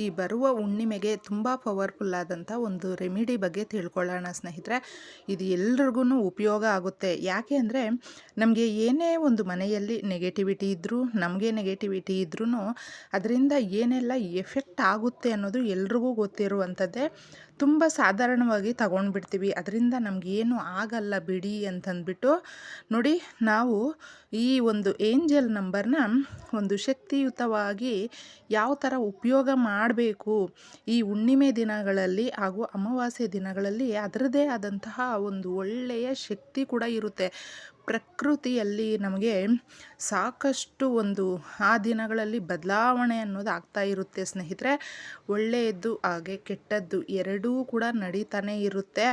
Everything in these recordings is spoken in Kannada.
ಈ ಬರುವ ಹುಣ್ಣಿಮೆಗೆ ತುಂಬ ಪವರ್ಫುಲ್ ಆದಂಥ ಒಂದು ರೆಮಿಡಿ ಬಗ್ಗೆ ತಿಳ್ಕೊಳ್ಳೋಣ ಸ್ನೇಹಿತರೆ. ಇದು ಎಲ್ರಿಗೂ ಉಪಯೋಗ ಆಗುತ್ತೆ. ಯಾಕೆ ಅಂದರೆ ನಮಗೆ ಏನೇ ಒಂದು ಮನೆಯಲ್ಲಿ ನೆಗೆಟಿವಿಟಿ ಇದ್ದರೂ ನಮಗೆ ನೆಗೆಟಿವಿಟಿ ಇದ್ರೂ ಅದರಿಂದ ಏನೆಲ್ಲ ಎಫೆಕ್ಟ್ ಆಗುತ್ತೆ ಅನ್ನೋದು ಎಲ್ರಿಗೂ ಗೊತ್ತಿರುವಂಥದ್ದೇ ತುಂಬ ಸಾಧಾರಣವಾಗಿ ತಗೊಂಡ್ಬಿಡ್ತೀವಿ. ಅದರಿಂದ ನಮಗೇನು ಆಗಲ್ಲ ಬಿಡಿ ಅಂತಂದ್ಬಿಟ್ಟು ನೋಡಿ ನಾವು ಈ ಒಂದು ಏಂಜಲ್ ನಂಬರ್ನ ಒಂದು ಶಕ್ತಿಯುತವಾಗಿ ಯಾವ ಥರ ಉಪಯೋಗ ಮಾಡಬೇಕು. ಈ ಹುಣ್ಣಿಮೆ ದಿನಗಳಲ್ಲಿ ಹಾಗೂ ಅಮಾವಾಸ್ಯೆ ದಿನಗಳಲ್ಲಿ ಅದರದೇ ಆದಂತಹ ಒಂದು ಒಳ್ಳೆಯ ಶಕ್ತಿ ಕೂಡ ಇರುತ್ತೆ. ಪ್ರಕೃತಿಯಲ್ಲಿ ನಮಗೆ ಸಾಕಷ್ಟು ಒಂದು ಆ ದಿನಗಳಲ್ಲಿ ಬದಲಾವಣೆ ಅನ್ನೋದು ಆಗ್ತಾ ಇರುತ್ತೆ ಸ್ನೇಹಿತರೆ. ಒಳ್ಳೆಯದ್ದು ಹಾಗೆ ಕೆಟ್ಟದ್ದು ಎರಡೂ ಕೂಡ ನಡೀತಾನೆ ಇರುತ್ತೆ.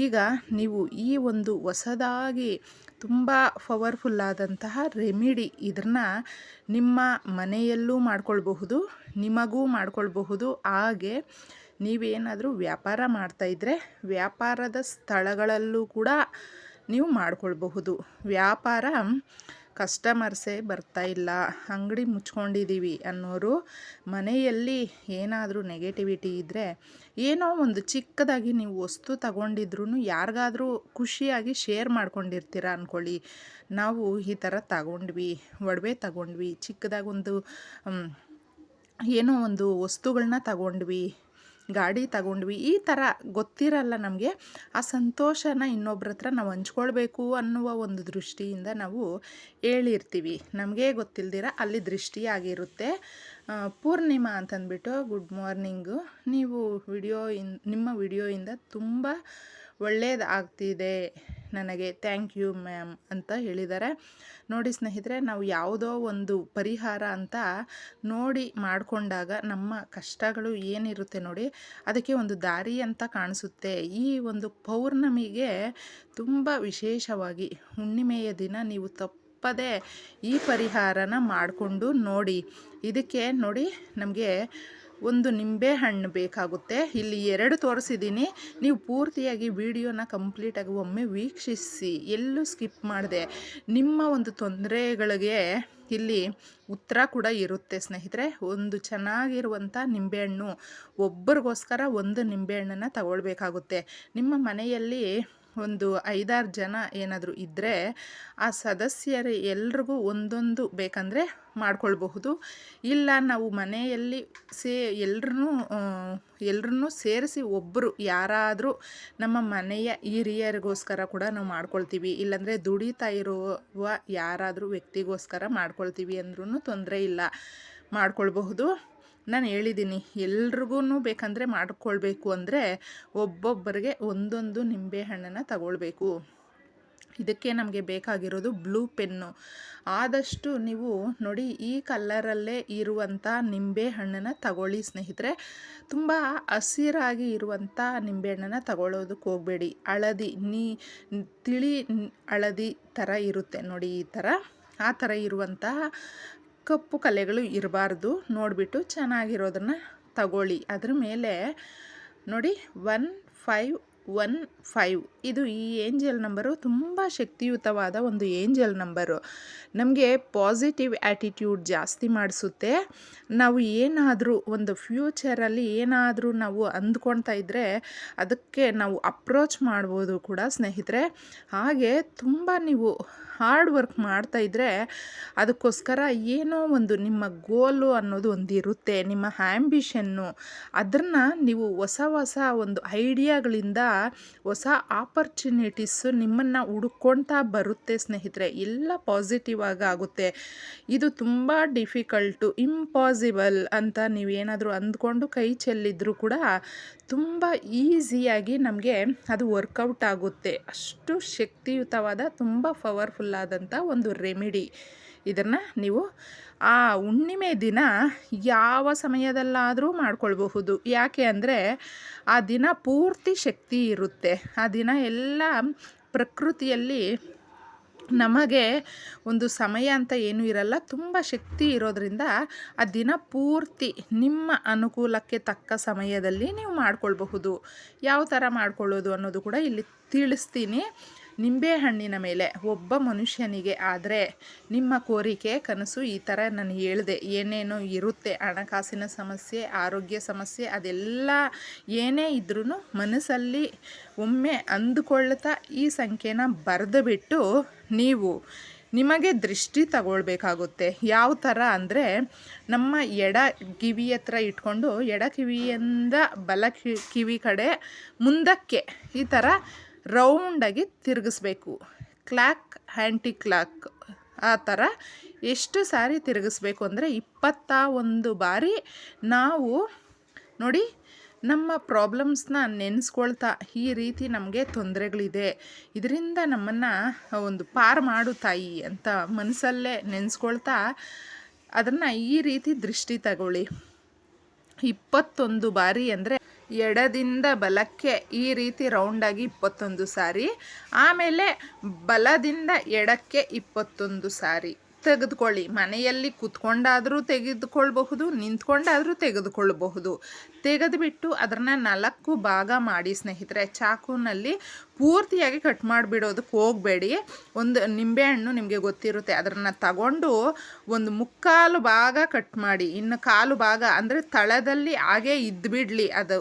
ಈಗ ನೀವು ಈ ಒಂದು ಹೊಸದಾಗಿ ತುಂಬ ಪವರ್ಫುಲ್ಲಾದಂತಹ ರೆಮಿಡಿ ಇದನ್ನು ನಿಮ್ಮ ಮನೆಯಲ್ಲೂ ಮಾಡ್ಕೊಳ್ಬಹುದು, ನಿಮಗೂ ಮಾಡ್ಕೊಳ್ಬಹುದು. ಹಾಗೆ ನೀವೇನಾದರೂ ವ್ಯಾಪಾರ ಮಾಡ್ತಾಯಿದ್ರೆ ವ್ಯಾಪಾರದ ಸ್ಥಳಗಳಲ್ಲೂ ಕೂಡ ನೀವು ಮಾಡ್ಕೊಳ್ಬಹುದು. ವ್ಯಾಪಾರ ಕಸ್ಟಮರ್ಸೇ ಬರ್ತಾ ಇಲ್ಲ. ಅಂಗಡಿ ಮುಚ್ಕೊಂಡಿದ್ದೀವಿ ಅನ್ನೋರು ಮನೆಯಲ್ಲಿ ಏನಾದರೂ ನೆಗೆಟಿವಿಟಿ ಇದ್ದರೆ ಏನೋ ಒಂದು ಚಿಕ್ಕದಾಗಿ ನೀವು ವಸ್ತು ತಗೊಂಡಿದ್ರು ಯಾರಿಗಾದರೂ ಖುಷಿಯಾಗಿ ಶೇರ್ ಮಾಡ್ಕೊಂಡಿರ್ತೀರ ಅಂದ್ಕೊಳ್ಳಿ ನಾವು ಈ ಥರ ತಗೊಂಡ್ವಿ, ಒಡವೆ ತಗೊಂಡ್ವಿ, ಚಿಕ್ಕದಾಗಿ ಒಂದು ಏನೋ ಒಂದು ವಸ್ತುಗಳನ್ನ ತಗೊಂಡ್ವಿ ಗಾಡಿ ತಗೊಂಡ್ವಿ. ಈ ಥರ ಗೊತ್ತಿರಲ್ಲ ನಮಗೆ. ಆ ಸಂತೋಷನ ಇನ್ನೊಬ್ರ ಹತ್ರ ನಾವು ಹಂಚ್ಕೊಳ್ಬೇಕು ಅನ್ನುವ ಒಂದು ದೃಷ್ಟಿಯಿಂದ ನಾವು ಹೇಳಿರ್ತೀವಿ. ನಮಗೆ ಗೊತ್ತಿಲ್ದಿರ ಅಲ್ಲಿ ದೃಷ್ಟಿಯಾಗಿರುತ್ತೆ ಪೂರ್ಣಿಮಾ ಅಂತಂದ್ಬಿಟ್ಟು ಗುಡ್ ಮಾರ್ನಿಂಗು. ನೀವು ವಿಡಿಯೋ ಇನ್, ನಿಮ್ಮ ವಿಡಿಯೋಯಿಂದ ತುಂಬ ಒಳ್ಳೆಯದಾಗ್ತಿದೆ ನನಗೆ ಥ್ಯಾಂಕ್ ಯು ಮ್ಯಾಮ್ ಅಂತ ಹೇಳಿದ್ದಾರೆ. ನೋಡಿ ಸ್ನೇಹಿತರೆ, ನಾವು ಯಾವುದೋ ಒಂದು ಪರಿಹಾರ ಅಂತ ನೋಡಿ ಮಾಡಿಕೊಂಡಾಗ ನಮ್ಮ ಕಷ್ಟಗಳು ಏನಿರುತ್ತೆ ನೋಡಿ, ಅದಕ್ಕೆ ಒಂದು ದಾರಿ ಅಂತ ಕಾಣಿಸುತ್ತೆ. ಈ ಒಂದು ಪೌರ್ಣಮಿಗೆ ತುಂಬ ವಿಶೇಷವಾಗಿ ಹುಣ್ಣಿಮೆಯ ದಿನ ನೀವು ತಪ್ಪದೇ ಈ ಪರಿಹಾರನ ಮಾಡಿಕೊಂಡು ನೋಡಿ. ಇದಕ್ಕೆ ನೋಡಿ ನಮಗೆ ಒಂದು ನಿಂಬೆ ಹಣ್ಣು ಬೇಕಾಗುತ್ತೆ. ಇಲ್ಲಿ ಎರಡು ತೋರಿಸಿದ್ದೀನಿ ನೀವು ಪೂರ್ತಿಯಾಗಿ ವಿಡಿಯೋನ ಕಂಪ್ಲೀಟಾಗಿ ಒಮ್ಮೆ ವೀಕ್ಷಿಸಿ. ಎಲ್ಲೂ ಸ್ಕಿಪ್ ಮಾಡಿದೆ. ನಿಮ್ಮ ಒಂದು ತೊಂದರೆಗಳಿಗೆ ಇಲ್ಲಿ ಉತ್ತರ ಕೂಡ ಇರುತ್ತೆ ಸ್ನೇಹಿತರೆ. ಒಂದು ಚೆನ್ನಾಗಿರುವಂಥ ನಿಂಬೆಹಣ್ಣು ಒಬ್ಬರಿಗೋಸ್ಕರ ಒಂದು ನಿಂಬೆಹಣ್ಣನ್ನು ತಗೊಳ್ಬೇಕಾಗುತ್ತೆ. ನಿಮ್ಮ ಮನೆಯಲ್ಲಿ ಒಂದು ಐದಾರು ಜನ ಏನಾದರೂ ಇದ್ದರೆ ಆ ಸದಸ್ಯರು ಎಲ್ರಿಗೂ ಒಂದೊಂದು ಬೇಕಂದರೆ ಮಾಡ್ಕೊಳ್ಬಹುದು. ಇಲ್ಲ ನಾವು ಮನೆಯಲ್ಲಿ ಸೇ ಎಲ್ರೂ ಎಲ್ರೂ ಸೇರಿಸಿ ಒಬ್ಬರು ಯಾರಾದರೂ ನಮ್ಮ ಮನೆಯ ಹಿರಿಯರಿಗೋಸ್ಕರ ಕೂಡ ನಾವು ಮಾಡ್ಕೊಳ್ತೀವಿ. ಇಲ್ಲಾಂದರೆ ದುಡಿತಾ ಇರುವ ಯಾರಾದರೂ ವ್ಯಕ್ತಿಗೋಸ್ಕರ ಮಾಡ್ಕೊಳ್ತೀವಿ ಅಂದ್ರೂ ತೊಂದರೆ ಇಲ್ಲ. ಮಾಡ್ಕೊಳ್ಬಹುದು. ನಾನು ಹೇಳಿದ್ದೀನಿ ಎಲ್ರಿಗೂ ಬೇಕಂದರೆ ಮಾಡಿಕೊಳ್ಬೇಕು ಅಂದರೆ ಒಬ್ಬೊಬ್ಬರಿಗೆ ಒಂದೊಂದು ನಿಂಬೆ ಹಣ್ಣನ್ನು ತಗೊಳ್ಬೇಕು. ಇದಕ್ಕೆ ನಮಗೆ ಬೇಕಾಗಿರೋದು ಬ್ಲೂ ಪೆನ್ನು. ಆದಷ್ಟು ನೀವು ನೋಡಿ, ಈ ಕಲ್ಲರಲ್ಲೇ ಇರುವಂಥ ನಿಂಬೆ ಹಣ್ಣನ್ನು ತಗೊಳ್ಳಿ ಸ್ನೇಹಿತರೆ. ತುಂಬ ಹಸಿರಾಗಿ ಇರುವಂಥ ನಿಂಬೆಹಣ್ಣನ್ನು ತಗೊಳ್ಳೋದಕ್ಕೆ ಹೋಗಬೇಡಿ. ಹಳದಿ, ನೀ, ತಿಳಿ ಹಳದಿ ಥರ ಇರುತ್ತೆ ನೋಡಿ ಈ ಥರ ಆ ಥರ ಇರುವಂತಹ ಕಪ್ಪು ಕಲೆಗಳು ಇರಬಾರ್ದು. ನೋಡಿಬಿಟ್ಟು ಚೆನ್ನಾಗಿರೋದನ್ನು ತಗೊಳ್ಳಿ. ಅದ್ರ ಮೇಲೆ ನೋಡಿ ಒನ್ ಫೈವ್ ಒನ್ ಫೈವ್. ಇದು ಈ ಏಂಜಲ್ ನಂಬರು ತುಂಬ ಶಕ್ತಿಯುತವಾದ ಒಂದು ಏಂಜಲ್ ನಂಬರು. ನಮಗೆ ಪಾಸಿಟಿವ್ ಆ್ಯಟಿಟ್ಯೂಡ್ ಜಾಸ್ತಿ ಮಾಡಿಸುತ್ತೆ. ನಾವು ಏನಾದರೂ ಒಂದು ಫ್ಯೂಚರಲ್ಲಿ ಏನಾದರೂ ನಾವು ಅಂದ್ಕೊಳ್ತಾ ಇದ್ದರೆ ಅದಕ್ಕೆ ನಾವು ಅಪ್ರೋಚ್ ಮಾಡ್ಬೋದು ಕೂಡ ಸ್ನೇಹಿತರೆ. ಹಾಗೆ ತುಂಬ ನೀವು ಹಾರ್ಡ್ ವರ್ಕ್ ಮಾಡ್ತಾ ಇದ್ದರೆ ಅದಕ್ಕೋಸ್ಕರ ಏನೋ ಒಂದು ನಿಮ್ಮ ಗೋಲು ಅನ್ನೋದು ಒಂದು ಇರುತ್ತೆ ನಿಮ್ಮ ಆ್ಯಂಬಿಷನ್ನು ಅದನ್ನು ನೀವು ಹೊಸ ಹೊಸ ಒಂದು ಐಡಿಯಾಗಳಿಂದ ಹೊಸ ಆಪರ್ಚುನಿಟೀಸು ನಿಮ್ಮನ್ನು ಹುಡುಕೊಳ್ತಾ ಬರುತ್ತೆ ಸ್ನೇಹಿತರೆ. ಎಲ್ಲ ಪಾಸಿಟಿವ್ ಆಗಿ ಆಗುತ್ತೆ. ಇದು ತುಂಬ ಡಿಫಿಕಲ್ಟು ಇಂಪಾಸಿಬಲ್ ಅಂತ ನೀವೇನಾದರೂ ಅಂದ್ಕೊಂಡು ಕೈ ಚೆಲ್ಲಿದ್ರೂ ಕೂಡ ತುಂಬ ಈಸಿಯಾಗಿ ನಮಗೆ ಅದು ವರ್ಕೌಟ್ ಆಗುತ್ತೆ. ಅಷ್ಟು ಶಕ್ತಿಯುತವಾದ, ತುಂಬ ಪವರ್ಫುಲ್ಲಾದಂಥ ಒಂದು ರೆಮಿಡಿ ಇದನ್ನು ನೀವು ಆ ಹುಣ್ಣಿಮೆ ದಿನ ಯಾವ ಸಮಯದಲ್ಲಾದರೂ ಮಾಡ್ಕೊಳ್ಬಹುದು. ಯಾಕೆ ಅಂದರೆ ಆ ದಿನ ಪೂರ್ತಿ ಶಕ್ತಿ ಇರುತ್ತೆ. ಆ ದಿನ ಎಲ್ಲ ಪ್ರಕೃತಿಯಲ್ಲಿ ನಮಗೆ ಒಂದು ಸಮಯ ಅಂತ ಏನೂ ಇರಲ್ಲ. ತುಂಬ ಶಕ್ತಿ ಇರೋದರಿಂದ ಆ ದಿನ ಪೂರ್ತಿ ನಿಮ್ಮ ಅನುಕೂಲಕ್ಕೆ ತಕ್ಕ ಸಮಯದಲ್ಲಿ ನೀವು ಮಾಡ್ಕೊಳ್ಬಹುದು. ಯಾವ ಥರ ಮಾಡ್ಕೊಳ್ಳೋದು ಅನ್ನೋದು ಕೂಡ ಇಲ್ಲಿ ತಿಳಿಸ್ತೀನಿ. ನಿಂಬೆಹಣ್ಣಿನ ಮೇಲೆ ಒಬ್ಬ ಮನುಷ್ಯನಿಗೆ ಆದರೆ ನಿಮ್ಮ ಕೋರಿಕೆ, ಕನಸು ಈ ಥರ ನಾನು ಹೇಳಿದೆ. ಏನೇನೋ ಇರುತ್ತೆ, ಹಣಕಾಸಿನ ಸಮಸ್ಯೆ, ಆರೋಗ್ಯ ಸಮಸ್ಯೆ, ಅದೆಲ್ಲ ಏನೇ ಇದ್ರೂ ಮನಸ್ಸಲ್ಲಿ ಒಮ್ಮೆ ಅಂದುಕೊಳ್ತಾ ಈ ಸಂಖ್ಯೆನ ಬರೆದು ಬಿಟ್ಟು ನೀವು ನಿಮಗೆ ದೃಷ್ಟಿ ತಗೊಳ್ಬೇಕಾಗುತ್ತೆ. ಯಾವ ಥರ ಅಂದರೆ ನಮ್ಮ ಎಡ ಕಿವಿ ಹತ್ರ ಇಟ್ಕೊಂಡು, ಎಡ ಕಿವಿಯಿಂದ ಬಲ ಕಿವಿ ಕಡೆ ಮುಂದಕ್ಕೆ ಈ ಥರ ರೌಂಡಾಗಿ ತಿರುಗಿಸ್ಬೇಕು. ಕ್ಲಾಕ್, ಹ್ಯಾಂಟಿ ಕ್ಲಾಕ್, ಆ ಥರ ಎಷ್ಟು ಸಾರಿ ತಿರುಗಿಸ್ಬೇಕು ಅಂದರೆ ಇಪ್ಪತ್ತ ಒಂದು ಬಾರಿ ನಾವು ನೋಡಿ ನಮ್ಮ ಪ್ರಾಬ್ಲಮ್ಸ್ನ ನೆನೆಸ್ಕೊಳ್ತಾ ಈ ರೀತಿ ನಮಗೆ ತೊಂದರೆಗಳಿದೆ. ಇದರಿಂದ ನಮ್ಮನ್ನು ಒಂದು ಪಾರ್ ಮಾಡು ತಾಯಿ ಅಂತ ಮನಸ್ಸಲ್ಲೇ ನೆನೆಸ್ಕೊಳ್ತಾ ಅದನ್ನು ಈ ರೀತಿ ದೃಷ್ಟಿ ತಗೊಳ್ಳಿ. ಇಪ್ಪತ್ತೊಂದು ಬಾರಿ ಅಂದರೆ ಎಡದಿಂದ ಬಲಕ್ಕೆ ಈ ರೀತಿ ರೌಂಡಾಗಿ ಇಪ್ಪತ್ತೊಂದು ಸಾರಿ, ಆಮೇಲೆ ಬಲದಿಂದ ಎಡಕ್ಕೆ ಇಪ್ಪತ್ತೊಂದು ಸಾರಿ. ತೆಗೆದುಕೊಳ್ಳಿ. ಮನೆಯಲ್ಲಿ ಕುತ್ಕೊಂಡಾದರೂ ತೆಗೆದುಕೊಳ್ಬಹುದು ನಿಂತ್ಕೊಂಡಾದರೂ ತೆಗೆದುಕೊಳ್ಳಬಹುದು. ತೆಗೆದುಬಿಟ್ಟು ಅದನ್ನು ನಾಲ್ಕು ಭಾಗ ಮಾಡಿ ಸ್ನೇಹಿತರೆ, ಚಾಕುನಲ್ಲಿ ಪೂರ್ತಿಯಾಗಿ ಕಟ್ ಮಾಡಿಬಿಡೋದಕ್ಕೆ ಹೋಗಬೇಡಿ. ಒಂದು ನಿಂಬೆಹಣ್ಣು ನಿಮಗೆ ಗೊತ್ತಿರುತ್ತೆ, ಅದನ್ನು ತಗೊಂಡು ಒಂದು ಮುಕ್ಕಾಲು ಭಾಗ ಕಟ್ ಮಾಡಿ. ಇನ್ನು ಕಾಲು ಭಾಗ ಅಂದರೆ ತಳದಲ್ಲಿ ಹಾಗೇ ಇದ್ದುಬಿಡಲಿ ಅದು.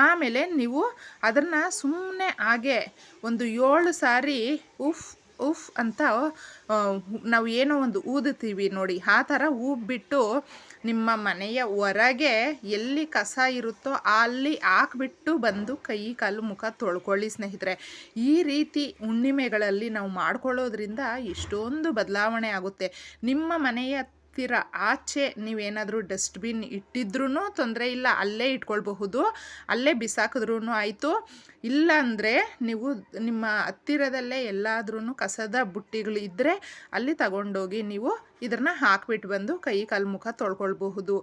ಆಮೇಲೆ ನೀವು ಅದನ್ನು ಸುಮ್ಮನೆ ಹಾಗೆ ಒಂದು ಏಳು ಸಾರಿ ಉಫ್ ಉಫ್ ಅಂತ ನಾವು ಏನೋ ಒಂದು ಊದುತ್ತೀವಿ ನೋಡಿ. ಆ ಥರ ಊಬ್ಬಿಟ್ಟು ನಿಮ್ಮ ಮನೆಯ ಹೊರಗೆ ಎಲ್ಲಿ ಕಸ ಇರುತ್ತೋ ಅಲ್ಲಿ ಹಾಕ್ಬಿಟ್ಟು ಬಂದು ಕೈ ಕಾಲು ಮುಖ ತೊಳ್ಕೊಳ್ಳಿ ಸ್ನೇಹಿತರೆ. ಈ ರೀತಿ ಹುಣ್ಣಿಮೆಗಳಲ್ಲಿ ನಾವು ಮಾಡ್ಕೊಳ್ಳೋದ್ರಿಂದ ಎಷ್ಟೊಂದು ಬದಲಾವಣೆ ಆಗುತ್ತೆ. ನಿಮ್ಮ ಮನೆಯ ಹತ್ತಿರ ಆಚೆ ನೀವೇನಾದರೂ ಡಸ್ಟ್ಬಿನ್ ಇಟ್ಟಿದ್ರೂ ತೊಂದರೆ ಇಲ್ಲ, ಅಲ್ಲೇ ಇಟ್ಕೊಳ್ಬಹುದು, ಅಲ್ಲೇ ಬಿಸಾಕಿದ್ರೂ ಆಯಿತು. ಇಲ್ಲಾಂದರೆ ನೀವು ನಿಮ್ಮ ಹತ್ತಿರದಲ್ಲೇ ಎಲ್ಲಾದ್ರೂ ಕಸದ ಬುಟ್ಟಿಗಳು ಇದ್ದರೆ ಅಲ್ಲಿ ತಗೊಂಡೋಗಿ ನೀವು ಇದನ್ನ ಹಾಕ್ಬಿಟ್ಟು ಬಂದು ಕೈ ಕಾಲು ಮುಖ ತೊಳ್ಕೊಳ್ಬಹುದು.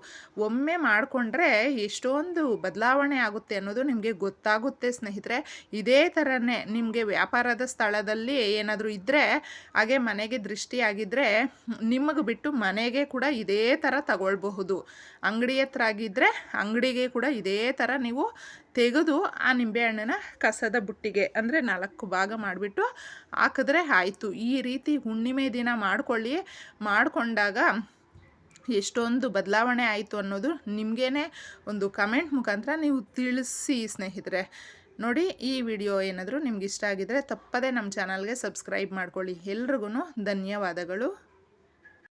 ಒಮ್ಮೆ ಮಾಡಿಕೊಂಡ್ರೆ ಎಷ್ಟೊಂದು ಬದಲಾವಣೆ ಆಗುತ್ತೆ ಅನ್ನೋದು ನಿಮಗೆ ಗೊತ್ತಾಗುತ್ತೆ ಸ್ನೇಹಿತರೆ. ಇದೇ ಥರನೇ ನಿಮಗೆ ವ್ಯಾಪಾರದ ಸ್ಥಳದಲ್ಲಿ ಏನಾದರೂ ಇದ್ದರೆ ಹಾಗೆ ಮನೆಗೆ ದೃಷ್ಟಿಯಾಗಿದ್ದರೆ ನಿಮಗೆ ಬಿಟ್ಟು ಮನೆಗೆ ಕೂಡ ಇದೇ ಥರ ತಗೊಳ್ಬಹುದು. ಅಂಗಡಿ ಹತ್ರ ಆಗಿದ್ದರೆ ಅಂಗಡಿಗೆ ಕೂಡ ಇದೇ ಥರ ನೀವು ತೆಗೆದು ಆ ನಿಂಬೆಹಣ್ಣನ್ನು ಕಸದ ಬುಟ್ಟಿಗೆ ಅಂದರೆ ನಾಲ್ಕು ಭಾಗ ಮಾಡಿಬಿಟ್ಟು ಹಾಕಿದ್ರೆ ಆಯಿತು. ಈ ರೀತಿ ಹುಣ್ಣಿಮೆ ದಿನ ಮಾಡಿಕೊಳ್ಳಿ. ಮಾಡಿಕೊಂಡಾಗ ಎಷ್ಟೊಂದು ಬದಲಾವಣೆ ಆಯಿತು ಅನ್ನೋದು ನಿಮಗೇನೆ ಒಂದು ಕಮೆಂಟ್ ಮುಖಾಂತರ ನೀವು ತಿಳಿಸಿ ಸ್ನೇಹಿತರೆ. ನೋಡಿ, ಈ ವಿಡಿಯೋ ಏನಾದರೂ ನಿಮ್ಗೆ ಇಷ್ಟ ಆಗಿದರೆ ತಪ್ಪದೇ ನಮ್ಮ ಚಾನಲ್ಗೆ ಸಬ್ಸ್ಕ್ರೈಬ್ ಮಾಡ್ಕೊಳ್ಳಿ. ಎಲ್ರಿಗೂ ಧನ್ಯವಾದಗಳು.